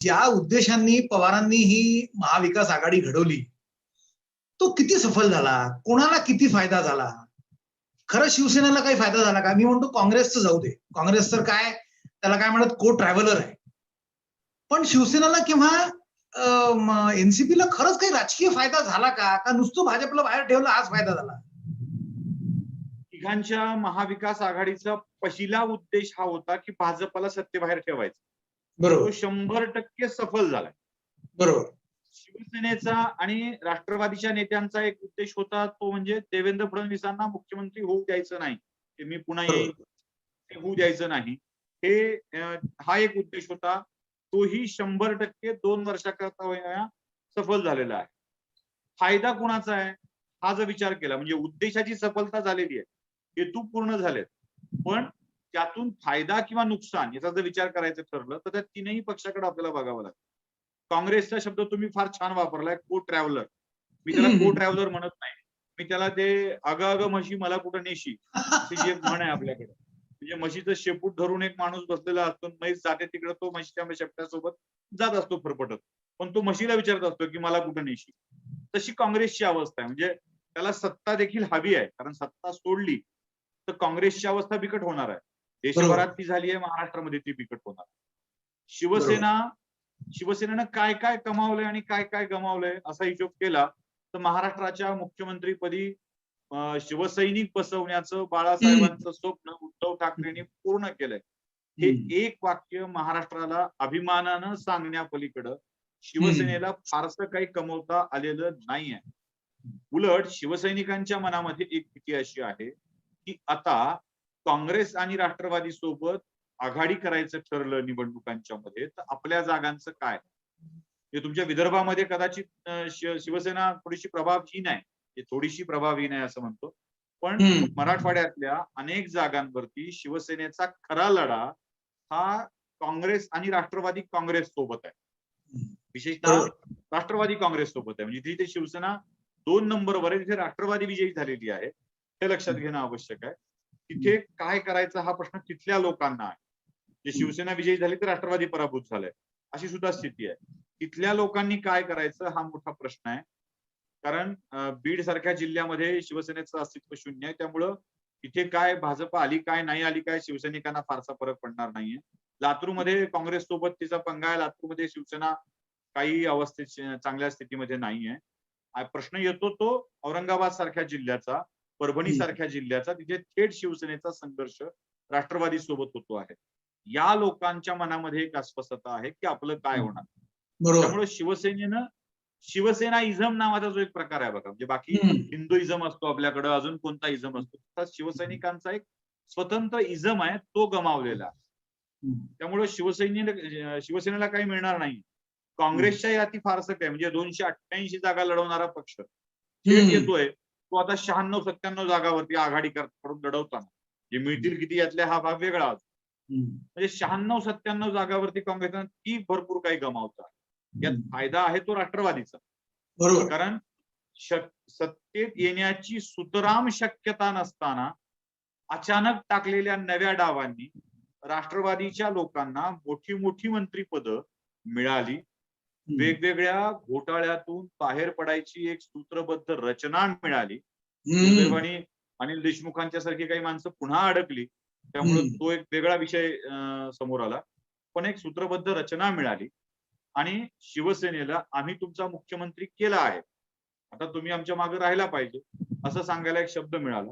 ज्या उद्देशांनी पवारांनी ही महाविकास आघाडी घडवली तो किती सफल झाला? कोणाला किती फायदा झाला? खरं शिवसेनेला काही फायदा झाला का? मी म्हणतो काँग्रेसचं जाऊ दे. काँग्रेस तर काय त्याला काय म्हणत को ट्रॅव्हलर आहे. पण शिवसेनेला किंवा एनसीपीला खरंच काही राजकीय फायदा झाला का? का नुसतं भाजपला बाहेर ठेवलं आज फायदा झाला? तिघांच्या महाविकास आघाडीचा पहिला उद्देश हा होता की भाजपला सत्तेबाहेर ठेवायचा. बरोबर. शंभर टक्के सफल झालाय. बरोबर. शिवसेनेचा आणि राष्ट्रवादीच्या नेत्यांचा एक उद्देश होता तो म्हणजे देवेंद्र फडणवीसांना मुख्यमंत्री होऊ द्यायचं नाही मी पुन्हा येईल ते होऊ द्यायचं नाही. हे हा एक उद्देश होता. तोही शंभर टक्के दोन वर्षाकरता सफल झालेला आहे. फायदा कुणाचा आहे? हा जर विचार केला म्हणजे उद्देशाची सफलता झालेली आहे हेतू पूर्ण झालेत. पण त्यातून फायदा किंवा नुकसान याचा जर विचार करायचं ठरलं तर त्या तीनही पक्षाकडे आपल्याला बघावं लागतं काँग्रेसचा शब्द तुम्ही फार छान वापरलाय को ट्रॅव्हलर मी त्याला को ट्रॅव्हलर म्हणत नाही. मी त्याला ते अग अग म्हशी मला कुठं नेशी जी एक म्हण आहे आपल्याकडे. म्हणजे म्हशीचं शेपूट धरून एक माणूस बसलेला असतो म्हैस जाते तिकडे तो म्हशीच्या शेपट्यासोबत जात असतो फरफटत. पण तो म्हशीला विचारत असतो की मला कुठं नेशी? तशी काँग्रेसची अवस्था आहे. म्हणजे त्याला सत्ता देखील हवी आहे. कारण सत्ता सोडली तर काँग्रेसची अवस्था बिकट होणार आहे. देशभरात ती झाली आहे महाराष्ट्रामध्ये ती बिकट होणार. शिवसेना शिवसेनेनं काय काय कमावलंय आणि काय काय गमावलंय असा हिशोब केला तर महाराष्ट्राच्या मुख्यमंत्रीपदी शिवसैनिक बसवण्याचं बाळासाहेबांचं स्वप्न उद्धव ठाकरेंनी पूर्ण केलंय. हे एक वाक्य महाराष्ट्राला अभिमानानं सांगण्यापलीकडं शिवसेनेला फारसं काही कमवता आलेलं नाहीये. उलट शिवसैनिकांच्या मनामध्ये एक भीती अशी आहे की आता काँग्रेस आणि राष्ट्रवादी सोबत आघाडी करायचं ठरलं निवडणुकांच्या मध्ये तर आपल्या जागांचं काय? हे तुमच्या विदर्भामध्ये कदाचित शिवसेना थोडीशी प्रभावहीन आहे. हे थोडीशी प्रभावहीन आहे असं म्हणतो. पण. मराठवाड्यातल्या अनेक जागांवरती शिवसेनेचा खरा लढा हा काँग्रेस आणि राष्ट्रवादी काँग्रेस सोबत आहे. विशेषतः. राष्ट्रवादी काँग्रेस सोबत आहे. म्हणजे जिथे शिवसेना दोन नंबरवर आहे. तिथे राष्ट्रवादी विजयी झालेली आहे. हे लक्षात घेणं आवश्यक आहे. तिथे काय करायचा हा प्रश्न तिथल्या लोकांना आहे. जे शिवसेना विजयी झाली तर राष्ट्रवादी पराभूत झालाय. अशी सुद्धा स्थिती आहे. तिथल्या लोकांनी काय करायचं हा मोठा प्रश्न आहे. कारण बीड सारख्या जिल्ह्यामध्ये शिवसेनेचं अस्तित्व शून्य आहे. त्यामुळं तिथे काय भाजप आली काय नाही आली काय शिवसैनिकांना फारसा फरक पडणार नाहीये. लातूरमध्ये काँग्रेस सोबत तिचा पंगा आहे. लातूरमध्ये शिवसेना काही अवस्थेत चांगल्या स्थितीमध्ये नाहीये. प्रश्न येतो तो औरंगाबाद सारख्या जिल्ह्याचा. परभणी सारख्या जिल्ह्याचा तिथे थेट शिवसेनेचा संघर्ष राष्ट्रवादी सोबत होतो आहे. या लोकांच्या मनामध्ये एक अस्वस्थता आहे की आपलं काय होणार? त्यामुळे शिवसेनेनं शिवसेना इझम नावाचा जो एक प्रकार आहे बघा म्हणजे बाकी हम्म. हिंदुइझम असतो आपल्याकडे अजून कोणता इझम असतो? तर शिवसैनिकांचा एक स्वतंत्र इझम आहे तो गमावलेला. त्यामुळे शिवसैनिक शिवसेनेला काही मिळणार नाही. काँग्रेसच्या याती फारसं काय म्हणजे दोनशे अठ्ठ्याऐंशी जागा लढवणारा पक्ष. येतोय. तो आता शहाण्णव सत्त्याण्णव जागावरती आघाडी कर- करून लढवताना. जे मिळतील किती यातले हा भाग वेगळा असतो. म्हणजे शहाण्णव सत्त्याण्णव जागावरती काँग्रेसनं ती भरपूर काही गमावतात. यात फायदा आहे तो राष्ट्रवादीचा. बरोबर. कारण सत्तेत येण्याची सुतराम शक्यता नसताना अचानक टाकलेल्या नव्या डावांनी राष्ट्रवादीच्या लोकांना मोठी मोठी मंत्रीपद मिळाली. वेगवेगळ्या घोटाळ्यातून बाहेर पडायची एक सूत्रबद्ध रचना मिळाली. दुर्दैवाने अनिल देशमुखांच्या सारखी काही माणसं पुन्हा अडकली. त्यामुळे. तो एक वेगळा विषय समोर आला. पण एक सूत्रबद्ध रचना मिळाली. आणि शिवसेनेला आम्ही तुमचा मुख्यमंत्री केला आहे. आता तुम्ही आमच्या मागे राहायला पाहिजे असं सांगायला एक शब्द मिळाला.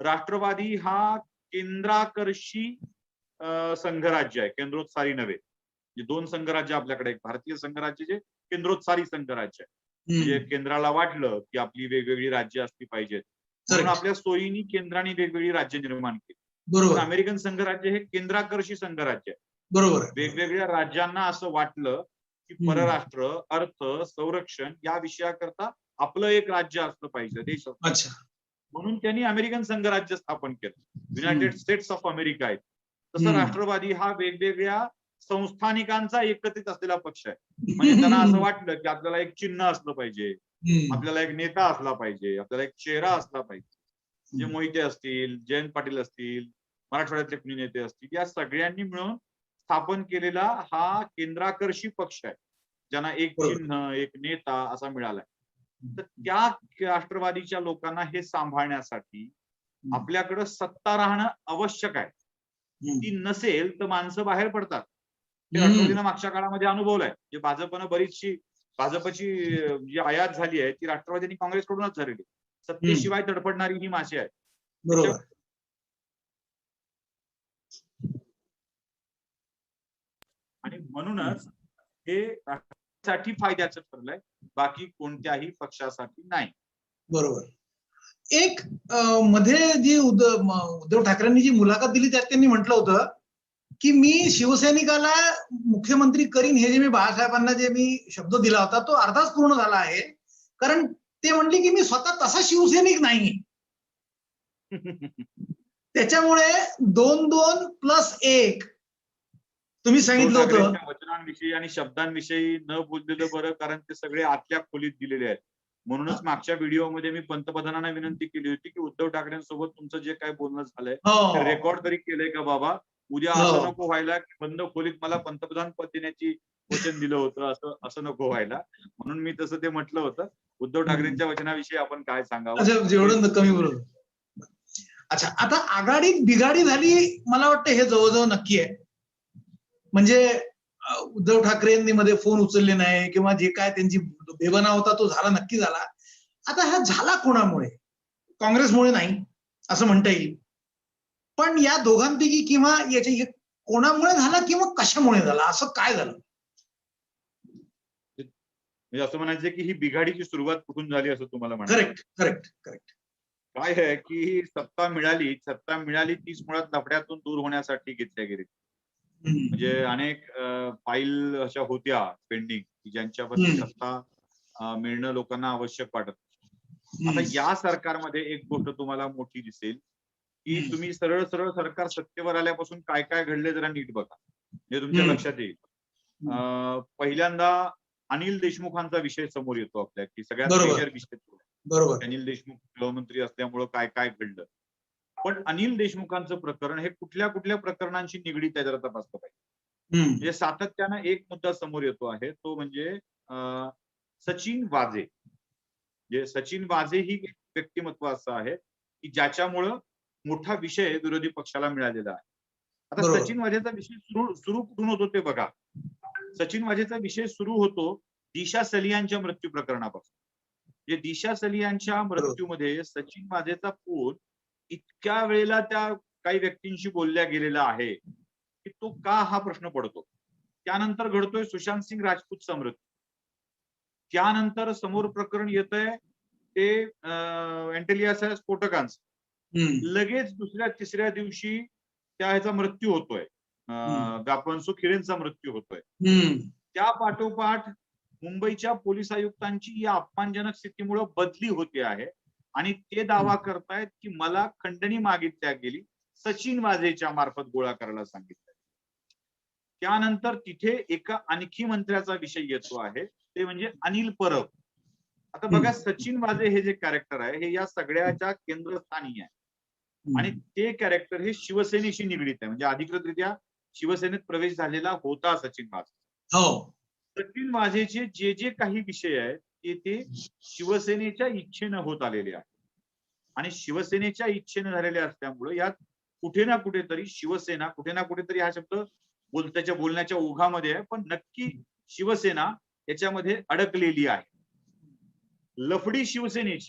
राष्ट्रवादी हा केंद्राकर्षी संघराज्य आहे केंद्रोत्सारी नव्हे. दोन संघराज्य आपल्याकडे एक भारतीय संघराज्य जे केंद्रोत्सारी संघराज्य आहे. म्हणजे. केंद्राला वाटलं की आपली वेगवेगळी राज्य असली पाहिजेत. म्हणून. आपल्या सोयीनी केंद्राने वेगवेगळी राज्य निर्माण केली. बरोबर. अमेरिकन संघराज्य हे केंद्राकर्षी संघराज्य आहे. बरोबर. आहे. वेगवेगळ्या राज्यांना असं वाटलं की. परराष्ट्र अर्थ संरक्षण या विषयाकरता आपलं एक राज्य असलं पाहिजे देश म्हणून त्यांनी अमेरिकन संघराज्य स्थापन केलं. युनायटेड स्टेट्स ऑफ अमेरिका आहेत. तसं. राष्ट्रवादी हा वेगवेगळ्या संस्थानिकांचा एकत्रित असलेला पक्ष आहे. म्हणजे त्यांना असं वाटलं की आपल्याला एक चिन्ह असलं पाहिजे. आपल्याला एक नेता असला पाहिजे. आपल्याला एक चेहरा असला पाहिजे. जे. मोहिते असतील जयंत पाटील असतील मराठवाड्यातले कुणी नेते असतील या सगळ्यांनी मिळून स्थापन केलेला हा केंद्राकर्षी पक्ष आहे. ज्यांना एक. चिन्ह एक नेता असा मिळालाय. तर त्या राष्ट्रवादीच्या लोकांना हे सांभाळण्यासाठी आपल्याकडं सत्ता राहणं आवश्यक आहे. ती नसेल तर माणसं बाहेर पडतात. ते मागच्या काळामध्ये अनुभवलंय जे भाजपनं बरीचशी भाजपची जी आयात झाली आहे ती राष्ट्रवादी आणि काँग्रेसकडूनच झालेली सत्तेशिवाय तडफडणारी ही माशी आहे. बरोबर. आणि म्हणूनच हे राष्ट्रासाठी फायद्याचं ठरलंय बाकी कोणत्याही पक्षासाठी नाही. बरोबर. एक मध्ये जी उद्धव ठाकरेंनी जी मुलाखत दिली त्यात त्यांनी म्हटलं होतं की मी शिवसैनिकाला मुख्यमंत्री करीन हे जे मी बाळासाहेबांना जे मी शब्द दिला होता तो अर्धाच पूर्ण झाला आहे. कारण ते म्हणले की मी स्वतः तसा शिवसैनिक नाही त्याच्यामुळे दोन दोन प्लस एक तुम्ही सांगितलं होतं. वचनांविषयी आणि शब्दांविषयी न बोललेलं बरं कारण ते सगळे आतल्या खोलीत दिलेले आहेत. म्हणूनच मागच्या व्हिडिओमध्ये मी पंतप्रधानांना विनंती केली होती की उद्धव ठाकरेंसोबत तुमचं जे काय बोलणं झालंय हो. रेकॉर्ड तरी केलंय का बाबा? उद्या हो. असं नको व्हायला की बंद खोलीत मला पंतप्रधान पद देण्याची वचन दिलं होतं असं असं नको व्हायला. म्हणून मी तसं ते म्हटलं होतं. उद्धव ठाकरेंच्या वचनाविषयी आपण काय सांगावं? जेवढं कमी बरोबर. अच्छा आता आघाडीत बिघाडी झाली मला वाटतं हे जवळजवळ नक्की आहे. म्हणजे उद्धव ठाकरेंनी मध्ये फोन उचलले नाही किंवा जे काय त्यांची बेबना होता तो झाला नक्की झाला. आता हा झाला कोणामुळे? काँग्रेसमुळे नाही असं म्हणता येईल. पण या दोघांपैकी किंवा याच्या कोणामुळे झाला किंवा कशामुळे झाला? असं काय झालं? म्हणजे असं म्हणायचं की ही बिघाडीची सुरुवात कुठून झाली असं तुम्हाला करेक्ट करेक्ट करेक्ट काय आहे की ही सत्ता मिळाली सत्ता मिळाली तीच मुळात लफड्यातून दूर होण्यासाठी घेतल्या गेली. म्हणजे अनेक फाईल अशा होत्या पेंडिंग की ज्यांच्यावर. सत्ता मिळणं लोकांना आवश्यक वाटत. आता या सरकारमध्ये एक गोष्ट तुम्हाला मोठी दिसेल. की. तुम्ही सरळ सरळ सरकार सत्तेवर आल्यापासून काय काय घडले जरा नीट बघा हे तुमच्या हम्म. लक्षात येईल अं, पहिल्यांदा अनिल देशमुखांचा विषय समोर येतो आपल्या की सगळ्यात विषय. बरोबर अनिल देशमुख गृहमंत्री असल्यामुळं काय काय घडलं पण अनिल देशमुखांचं प्रकरण हे कुठल्या कुठल्या प्रकरणांशी निगडीत आहे जरा तपासलं पाहिजे. म्हणजे सातत्यानं एक मुद्दा समोर येतो आहे तो म्हणजे अं, सचिन वाझे जे सचिन वाझे ही व्यक्तिमत्व असं आहे की ज्याच्यामुळं मोठा विषय विरोधी पक्षाला मिळालेला आहे. आता. सचिन वाझेचा विषय सुरू सुरू कुठून होतो ते बघा. सचिन वाझेचा विषय सुरू होतो दिशा सलियांच्या मृत्यू प्रकरणापासून. जे दिशा सलियांच्या मृत्यूमध्ये सचिन वाझेचा फोन इतक्या वेळेला त्या काही व्यक्तींशी बोलल्या गेलेला आहे की तो का हा प्रश्न पडतो? त्यानंतर घडतोय सुशांत सिंग राजपूतचा मृत्यू त्यानंतर समोर प्रकरण येत आहे ते अँटेलियाच्या स्फोटकांचं. लगेच दुसऱ्या तिसऱ्या दिवशी त्या ह्याचा मृत्यू होतोय. गापणसू खिरेंचा मृत्यू होतोय. त्या पाठोपाठ मुंबईच्या पोलीस आयुक्तांची या अपमानजनक स्थितीमुळे बदली होते आहे. आणि ते दावा करतायत की मला खंडणी मागितल्या गेली. सचिन वाझेच्या मार्फत गोळा करायला सांगितलं त्यानंतर तिथे एका आणखी मंत्र्याचा विषय येतो आहे. ते म्हणजे अनिल परब. आता बघा. सचिन वाझे हे जे कॅरेक्टर आहे हे या सगळ्याच्या केंद्रस्थानी आहे. आणि ते कॅरेक्टर हे शिवसेनेशी निगडीत आहे. म्हणजे अधिकृतरित्या शिवसेनेत प्रवेश झालेला होता सचिन वाझे हो. सचिन वाझेचे जे जे काही विषय आहेत ते ते शिवसेनेच्या इच्छेनं होत आलेले आहेत. आणि शिवसेनेच्या इच्छेनं झालेले असल्यामुळे यात कुठे ना कुठेतरी शिवसेना कुठे ना कुठेतरी हा शब्द बोल त्याच्या बोलण्याच्या ओघामध्ये आहे. पण नक्की शिवसेना याच्यामध्ये अडकलेली आहे. लफडी शिवसेनेची